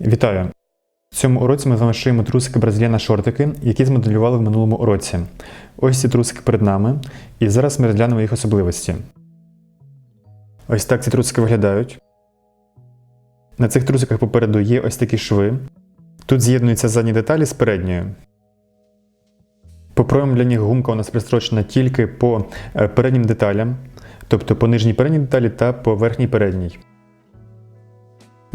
Вітаю! В цьому уроці ми з вами шиємо трусики бразильяна шортики, які змоделювали в минулому уроці. Ось ці трусики перед нами, і зараз ми розглянемо їх особливості. Ось так ці трусики виглядають. На цих трусиках попереду є ось такі шви. Тут з'єднуються задні деталі з передньою. По проям для них гумка у нас пристрочена тільки по е, переднім деталям, тобто по нижній передній деталі та по верхній передній.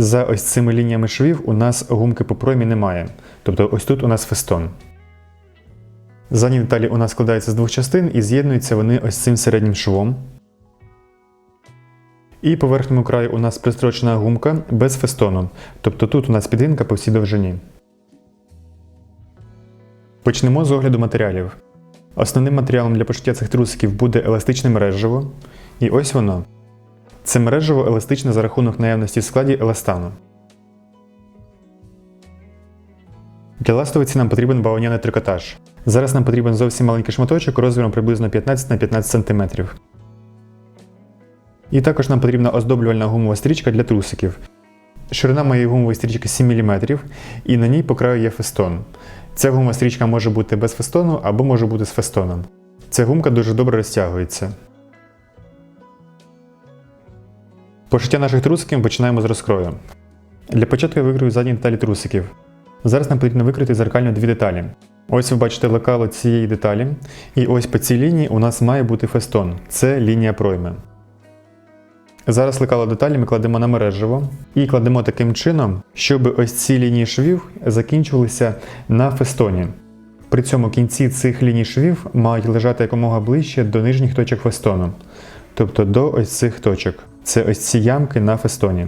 За ось цими лініями швів у нас гумки по проймі немає. Тобто ось тут у нас фестон. Задні деталі у нас складаються з двох частин і з'єднуються вони ось цим середнім швом. І по верхньому краю у нас пристрочена гумка без фестону. Тобто тут у нас підгинка по всій довжині. Почнемо з огляду матеріалів. Основним матеріалом для пошиття цих трусиків буде еластичне мережево. І ось воно. Це мережево еластичне за рахунок наявності в складі еластану. Для ластовиці нам потрібен бавовняний трикотаж. Зараз нам потрібен зовсім маленький шматочок розміром приблизно 15 на 15 см. І також нам потрібна оздоблювальна гумова стрічка для трусиків. Ширина моєї гумової стрічки 7 мм, і на ній по краю є фестон. Ця гумова стрічка може бути без фестону або може бути з фестоном. Ця гумка дуже добре розтягується. Пошиття наших трусиків починаємо з розкрою. Для початку я викрою задні деталі трусиків. Зараз нам потрібно викрити зеркально дві деталі. Ось ви бачите лекало цієї деталі, і ось по цій лінії у нас має бути фестон. Це лінія пройми. Зараз лекало деталі ми кладемо на мережево і кладемо таким чином, щоб ось ці лінії швів закінчувалися на фестоні. При цьому кінці цих ліній швів мають лежати якомога ближче до нижніх точок фестону, тобто до ось цих точок. Це ось ці ямки на фестоні.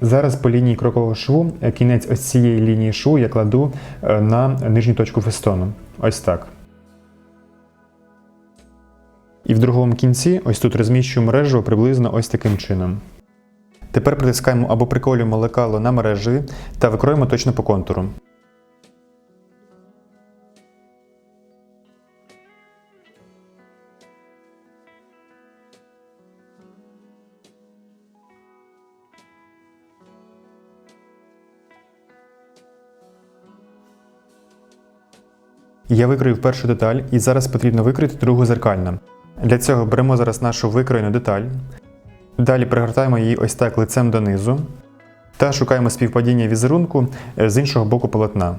Зараз по лінії крокового шву е, кінець ось цієї лінії шву я кладу е, на нижню точку фестону. Ось так. І в другому кінці ось тут розміщую мережу приблизно ось таким чином. Тепер притискаємо або приколюємо лекало на мережеві та викроємо точно по контуру. Я викрою першу деталь і зараз потрібно викрити другу зеркально. Для цього беремо зараз нашу викроєну деталь. Далі пригортаємо її ось так лицем донизу та шукаємо співпадіння візерунку е, з іншого боку полотна.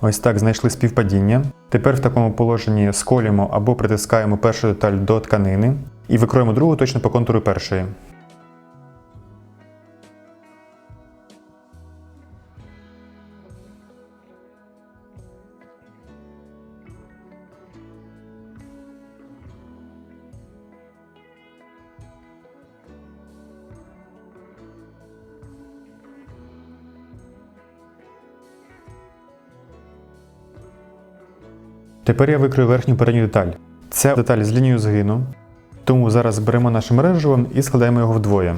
Ось так знайшли співпадіння. Тепер в такому положенні сколюємо або притискаємо першу деталь до тканини і викроємо другу точно по контуру першої. Тепер я викрию верхню передню деталь. Ця деталь з лінією згину, тому зараз беремо наше мережево і складаємо його вдвоє.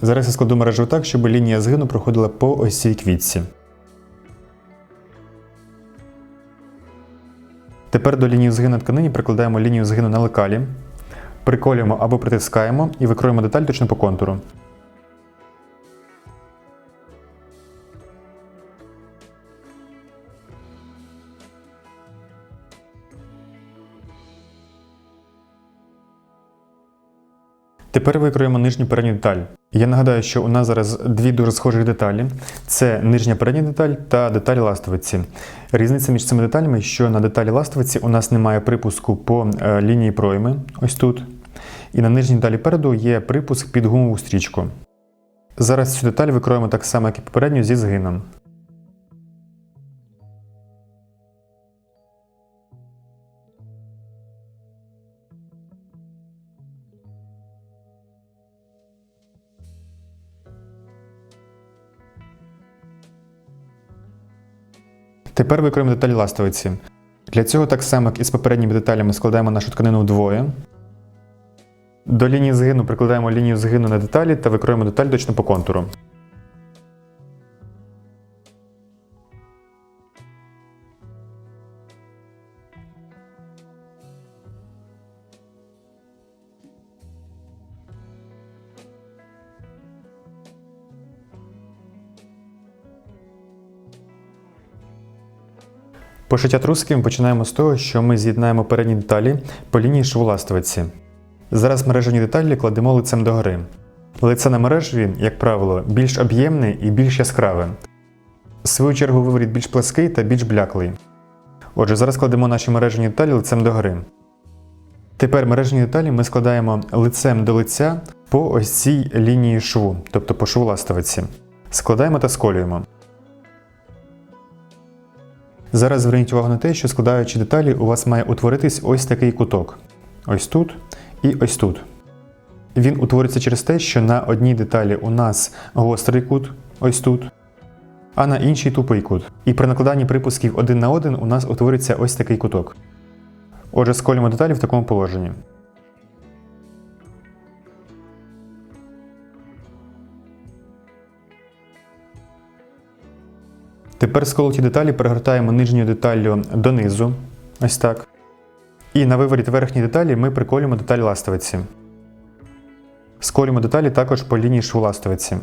Зараз я складу мережево так, щоб лінія згину проходила по ось квітці. Тепер до лінії згину тканині прикладаємо лінію згину на лекалі, приколюємо або притискаємо і викроємо деталь точно по контуру. Тепер викроємо нижню передню деталь. Я нагадаю, що у нас зараз дві дуже схожі деталі: це нижня передня деталь та деталь ластовиці. Різниця між цими деталями, що на деталі ластовиці у нас немає припуску по е, лінії пройми, ось тут. І на нижній деталі переду є припуск під гумову стрічку. Зараз цю деталь викроємо так само, як і попередню зі згином. Тепер викроємо деталі ластовиці. Для цього так само, як і з попередніми деталями, складаємо нашу тканину вдвоє. До лінії згину прикладаємо лінію згину на деталі та викроємо деталь точно по контуру. Пошиття трусиків ми починаємо з того, що ми з'єднаємо передні деталі по лінії швуластовиці. Зараз мережені деталі кладемо лицем догори. Лице на мережеві, як правило, більш об'ємне і більш яскраве. В свою чергу виворіт більш плаский та більш бляклий. Отже, зараз кладемо наші мережені деталі лицем догори. Тепер мережені деталі ми складаємо лицем до лиця по ось цій лінії шву, тобто по шву ластовиці. Складаємо та сколюємо. Зараз зверніть увагу на те, що складаючи деталі, у вас має утворитись ось такий куток. Ось тут і ось тут. Він утвориться через те, що на одній деталі у нас гострий кут, ось тут, а на іншій тупий кут. І при накладанні припусків один на один у нас утвориться ось такий куток. Отже, сколюємо деталі в такому положенні. Тепер сколоті деталі перегортаємо нижньою деталлю донизу. Ось так. І на виворіт верхньої деталі ми приколюємо деталь ластовиці. Сколюємо деталі також по лінії шву ластовиці.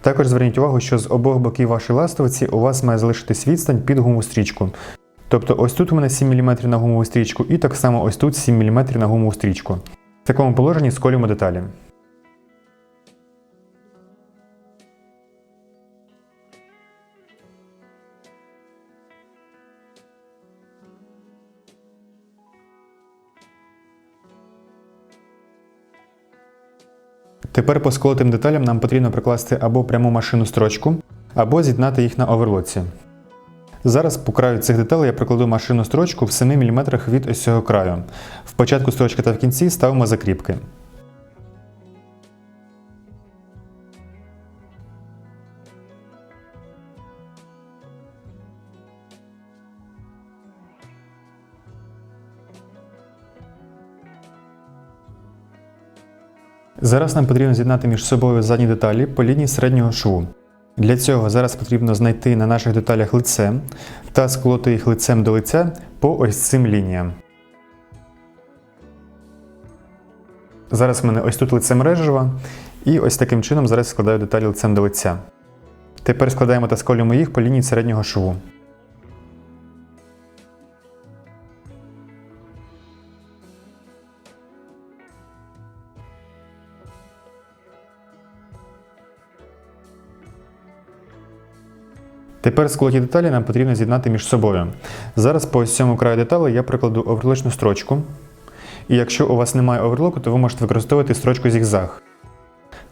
Також зверніть увагу, що з обох боків вашої ластовиці у вас має залишитись відстань під гумову стрічку. Тобто ось тут у мене 7 мм на гумову стрічку, і так само ось тут 7 мм на гумову стрічку. В такому положенні сколюємо деталі. Тепер по сколотим деталям нам потрібно прикласти або пряму машину строчку, або з'єднати їх на оверлоці. Зараз по краю цих деталей я прикладу машину строчку в 7 мм від ось цього краю. В початку строчки та в кінці ставимо закріпки. Зараз нам потрібно з'єднати між собою задні деталі по лінії середнього шву. Для цього зараз потрібно знайти на наших деталях лице та сколоти їх лицем до лиця по ось цим лініям. Зараз в мене ось тут лице мережева, і ось таким чином зараз складаю деталі лицем до лиця. Тепер складаємо та сколюємо їх по лінії середнього шву. Тепер сколоті деталі нам потрібно з'єднати між собою. Зараз по ось цьому краю деталей я прикладу оверлочну строчку. І якщо у вас немає оверлоку, то ви можете використовувати строчку зігзаг.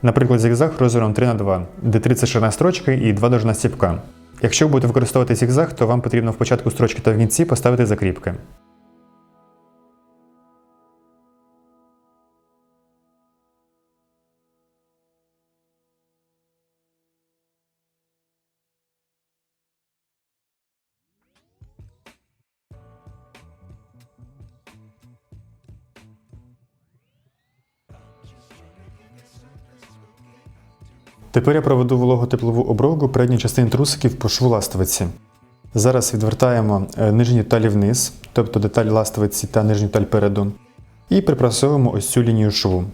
Наприклад, зігзаг розміром 3х2, де 30 ширина строчки і 2 довжина стіпка. Якщо ви будете використовувати зігзаг, то вам потрібно в початку строчки та в кінці поставити закріпки. Тепер я проведу вологотеплову обробку передньої частини трусиків по шву ластовиці. Зараз відвертаємо нижню нижні деталі вниз, тобто деталь ластовиці та нижню таль переду, і припрасовуємо ось цю лінію шву.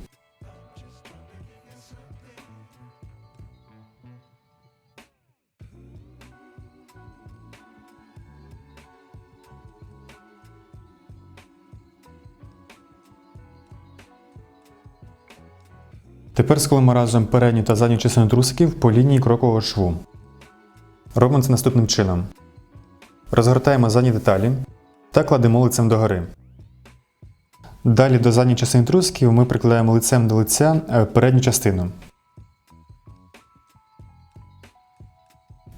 Тепер сколимо разом передню та задню частину трусиків по лінії крокового шву. Робимо це наступним чином. Розгортаємо задні деталі та кладемо лицем догори. Далі до задньої частини трусиків ми прикладаємо лицем до лиця е, передню частину.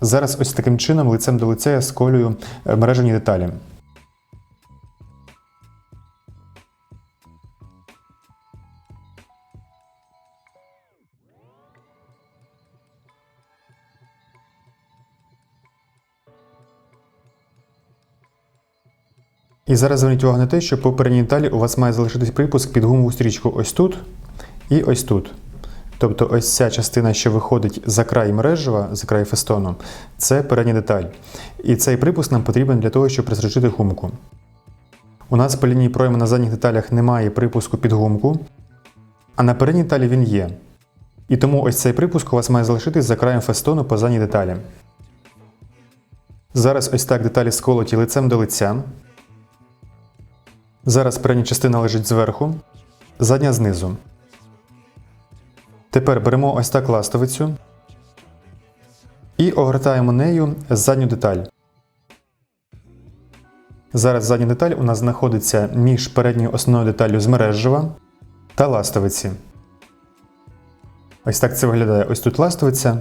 Зараз ось таким чином лицем до лиця я сколюю е, мережені деталі. І зараз зверніть увагу на те, що по передній деталі у вас має залишитись припуск під гумову стрічку ось тут і ось тут. Тобто ось ця частина, що виходить за край мережева, за край фестону, це передня деталь. І цей припуск нам потрібен для того, щоб присрочити гумку. У нас по лінії пройму на задніх деталях немає припуску під гумку, а на передній деталі він є. І тому ось цей припуск у вас має залишитись за краєм фестону по задній деталі. Зараз ось так деталі сколоті лицем до лиця. Зараз передня частина лежить зверху, задня знизу. Тепер беремо ось так ластовицю і огортаємо нею задню деталь. Зараз задня деталь у нас знаходиться між передньою основною деталлю з мережева та ластовиці. Ось так це виглядає. Ось тут ластовиця,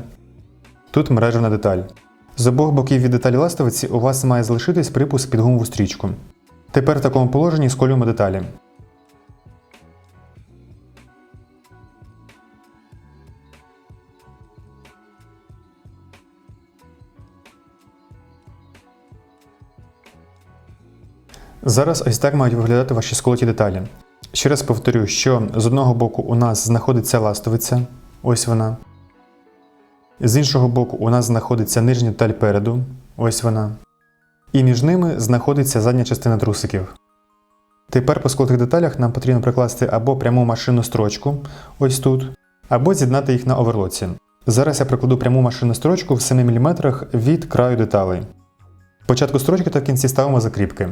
тут мережевна деталь. З обох боків від деталі ластовиці у вас має залишитись припуск під гумову стрічку. Тепер в такому положенні сколюємо деталі. Зараз ось так мають виглядати ваші сколоті деталі. Ще раз повторю, що з одного боку у нас знаходиться ластовиця, ось вона. З іншого боку, у нас знаходиться нижня деталь переду, ось вона. І між ними знаходиться задня частина трусиків. Тепер по скотих деталях нам потрібно прикласти або пряму машинну строчку, ось тут, або з'єднати їх на оверлоці. Зараз я прикладу пряму машинну строчку в 7 мм від краю деталей. Початку строчки та в кінці ставимо закріпки.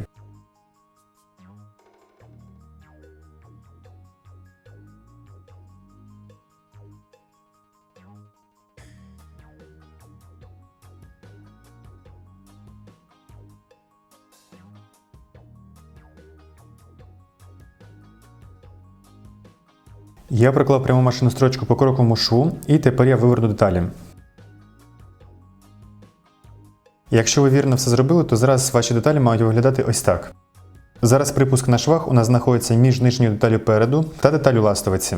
Я приклав пряму машинну строчку по кроковому шву і тепер я виверну деталі. Якщо ви вірно все зробили, то зараз ваші деталі мають виглядати ось так. Зараз припуск на швах у нас знаходиться між нижньою деталю переду та деталю ластовиці.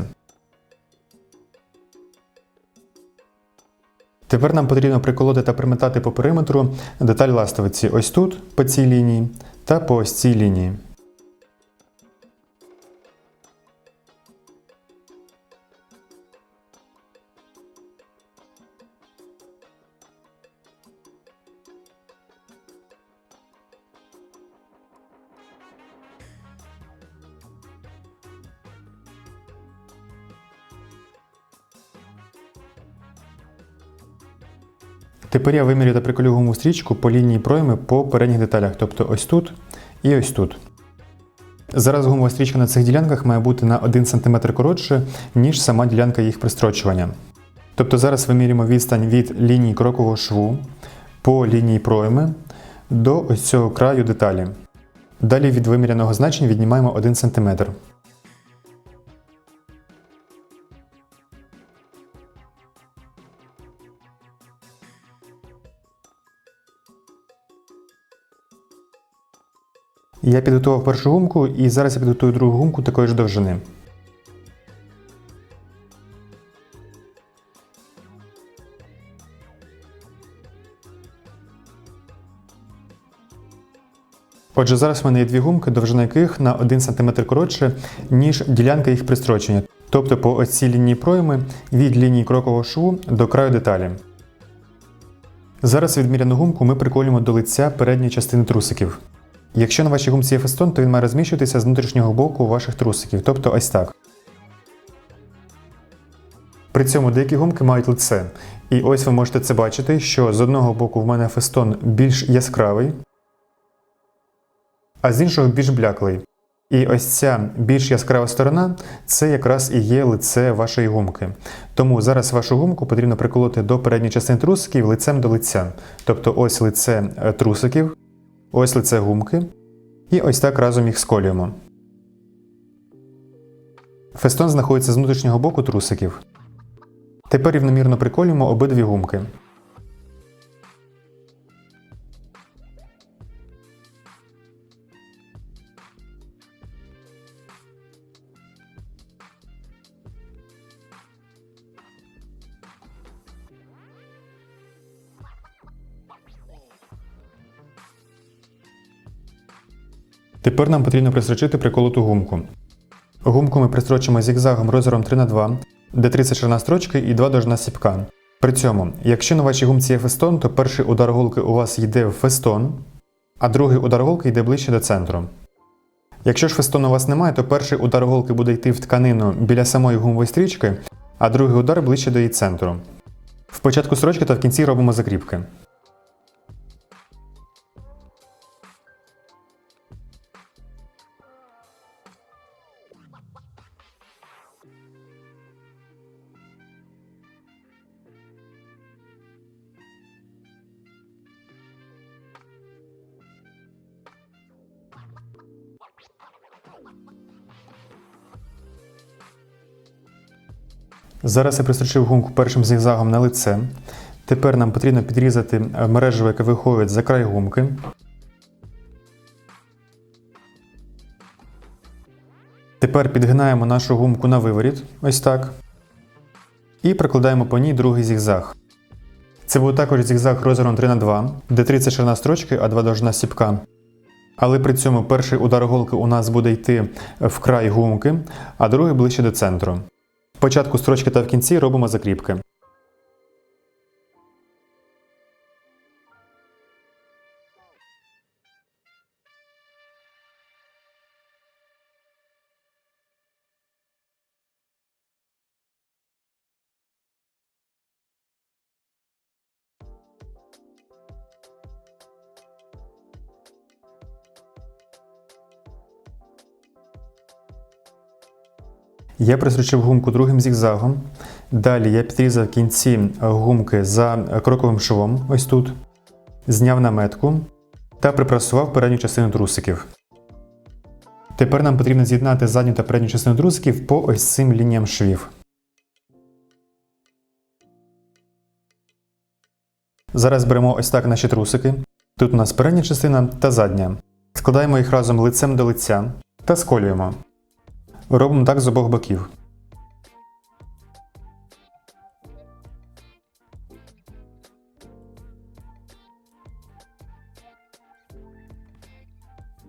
Тепер нам потрібно приколоти та приметати по периметру деталь ластовиці ось тут, по цій лінії, та по ось цій лінії. Тепер я вимірю та приколю гумову стрічку по лінії пройми по передніх деталях, тобто ось тут і ось тут. Зараз гумова стрічка на цих ділянках має бути на 1 см коротше, ніж сама ділянка їх пристрочування. Тобто зараз вимірюємо відстань від лінії крокового шву по лінії пройми до ось цього краю деталі. Далі від виміряного значення віднімаємо 1 см. Я підготував першу гумку і зараз я підготую другу гумку такої ж довжини. Отже, зараз в мене є дві гумки, довжина яких на 1 см коротше, ніж ділянка їх пристрочення. Тобто по ось цій лінії пройми від лінії крокового шву до краю деталі. Зараз відміряну гумку ми приколюємо до лиця передньої частини трусиків. Якщо на вашій гумці є фестон, то він має розміщуватися з внутрішнього боку ваших трусиків, тобто ось так. При цьому деякі гумки мають лице. І ось ви можете це бачити, що з одного боку в мене фестон більш яскравий, а з іншого більш бляклий. І ось ця більш яскрава сторона це якраз і є лице вашої гумки. Тому зараз вашу гумку потрібно приколоти до передньої частини трусиків лицем до лиця. Тобто ось лице е, трусиків, ось лице гумки. І ось так разом їх сколюємо. Фестон знаходиться з внутрішнього боку трусиків. Тепер рівномірно приколюємо обидві гумки. Тепер нам потрібно пристрочити приколоту гумку. Гумку ми пристрочимо зігзагом розміром 3х2, де 30 ширина строчки і 2 довжина сіпка. При цьому, якщо на вашій гумці є фестон, то перший удар голки у вас йде в фестон, а другий удар голки йде ближче до центру. Якщо ж фестону у вас немає, то перший удар голки буде йти в тканину біля самої гумової стрічки, а другий удар ближче до її центру. В початку строчки та в кінці робимо закріпки. Зараз я пристрочив гумку першим зігзагом на лице. Тепер нам потрібно підрізати е, мережево, яке виходить за край гумки. Тепер підгинаємо нашу гумку на виворіт, ось так. І прикладаємо по ній другий зігзаг. Це буде також зігзаг розміром 3х2, де 3 це ширина строчки, а 2 довжина стіпка. Але при цьому перший удар голки у нас буде йти в край гумки, а другий ближче до центру. Початку строчки та в кінці робимо закріпки. Я присручив гумку другим зігзагом. Далі я підрізав кінці гумки за кроковим швом, ось тут, зняв наметку та припрасував передню частину трусиків. Тепер нам потрібно з'єднати задню та передню частину трусиків по ось цим лініям швів. Зараз беремо ось так наші трусики. Тут у нас передня частина та задня. Складаємо їх разом лицем до лиця та сколюємо. Робимо так з обох боків.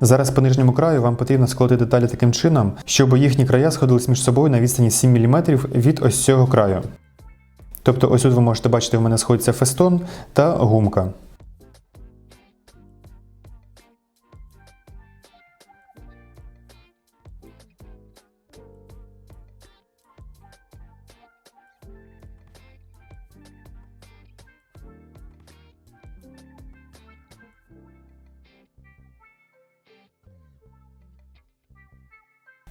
Зараз по нижньому краю вам потрібно складати деталі таким чином, щоб їхні края сходились між собою на відстані 7 мм від ось цього краю. Тобто ось тут ви можете бачити, в мене сходиться фестон та гумка.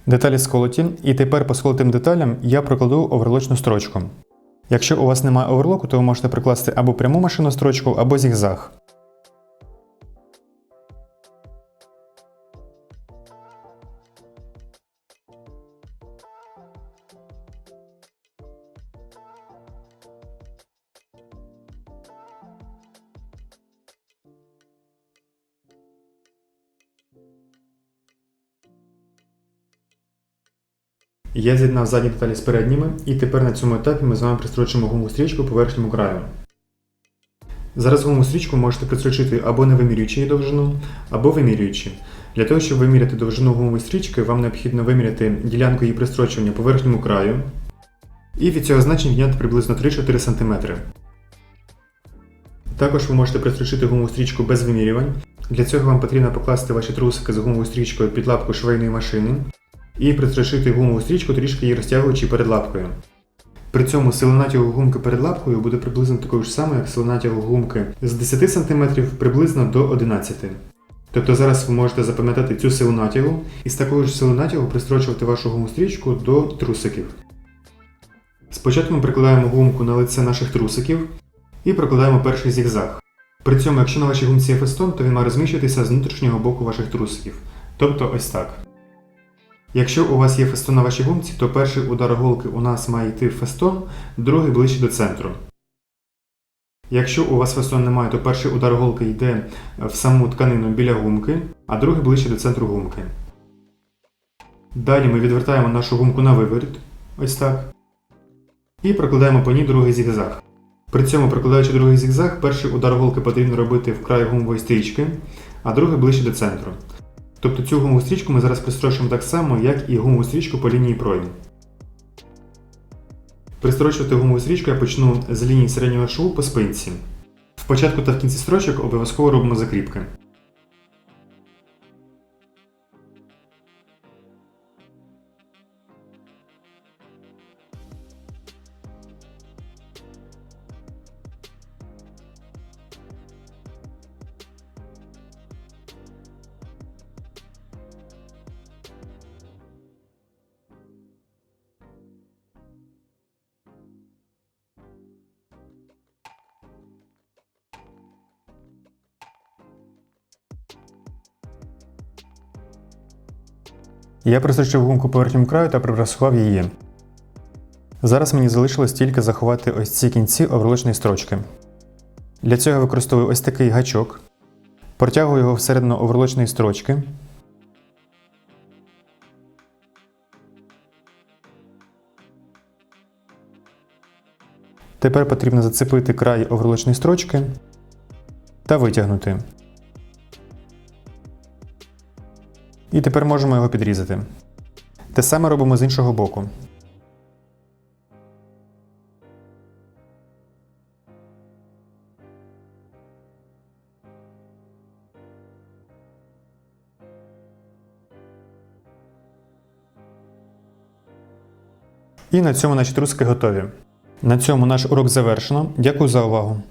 Деталі сколоті, і тепер по сколотим деталям я прокладу оверлочну строчку. Якщо у вас немає оверлоку, то ви можете прикласти або пряму машину строчку, або зігзаг. Я з'єднав задні деталі з передніми, і тепер на цьому етапі ми з вами пристрочимо гумову стрічку по верхньому краю. Зараз гумову стрічку можете пристрочити або не вимірюючи її довжину, або вимірюючи. Для того, щоб виміряти довжину гумової стрічки, вам необхідно виміряти ділянку її пристрочування по верхньому краю і від цього значення відняти приблизно 3-4 см. Також ви можете пристрочити гумову стрічку без вимірювань. Для цього вам потрібно покласти ваші трусики з гумовою стрічкою під лапку швейної машини і пристрашити гумову стрічку, трішки її розтягуючи перед лапкою. При цьому сила натягу гумки перед лапкою буде приблизно такою ж самою, як сила натягу гумки з 10 см приблизно до 11 Тобто зараз ви можете запам'ятати цю силу натягу і з такою ж силою натягу пристрочувати вашу гуму стрічку до трусиків. Спочатку ми прикладаємо гумку на лице наших трусиків і прокладаємо перший зігзаг. При цьому, якщо на вашій гумці є фестон, то він має розміщуватися з внутрішнього боку ваших трусиків. Тобто ось так. Якщо у вас є фестон на вашій гумці, то перший удар голки у нас має йти в фестон, другий ближче до центру. Якщо у вас фестон немає, то перший удар голки йде в саму тканину біля гумки, а другий ближче до центру гумки. Далі ми відвертаємо нашу гумку на виворіт, ось так. І прокладаємо по ній другий зігзаг. При цьому, прокладаючи другий зігзаг, перший удар голки потрібно робити в край гумової стрічки, а другий ближче до центру. Тобто цю гумову стрічку ми зараз пристрочуємо так само, як і гумову стрічку по лінії пройму. Пристрочувати гумову стрічку я почну з лінії середнього шву по спинці. В початку та в кінці строчок обов'язково робимо закріпки. Я присочив гумку по верхньому краю та припрасував її. Зараз мені залишилось тільки заховати ось ці кінці оверлочної строчки. Для цього я використовую ось такий гачок, протягую його всередину оверлочної строчки. Тепер потрібно зацепити край оверлочної строчки та витягнути. І тепер можемо його підрізати. Те саме робимо з іншого боку. І на цьому наші трусики готові. На цьому наш урок завершено. Дякую за увагу.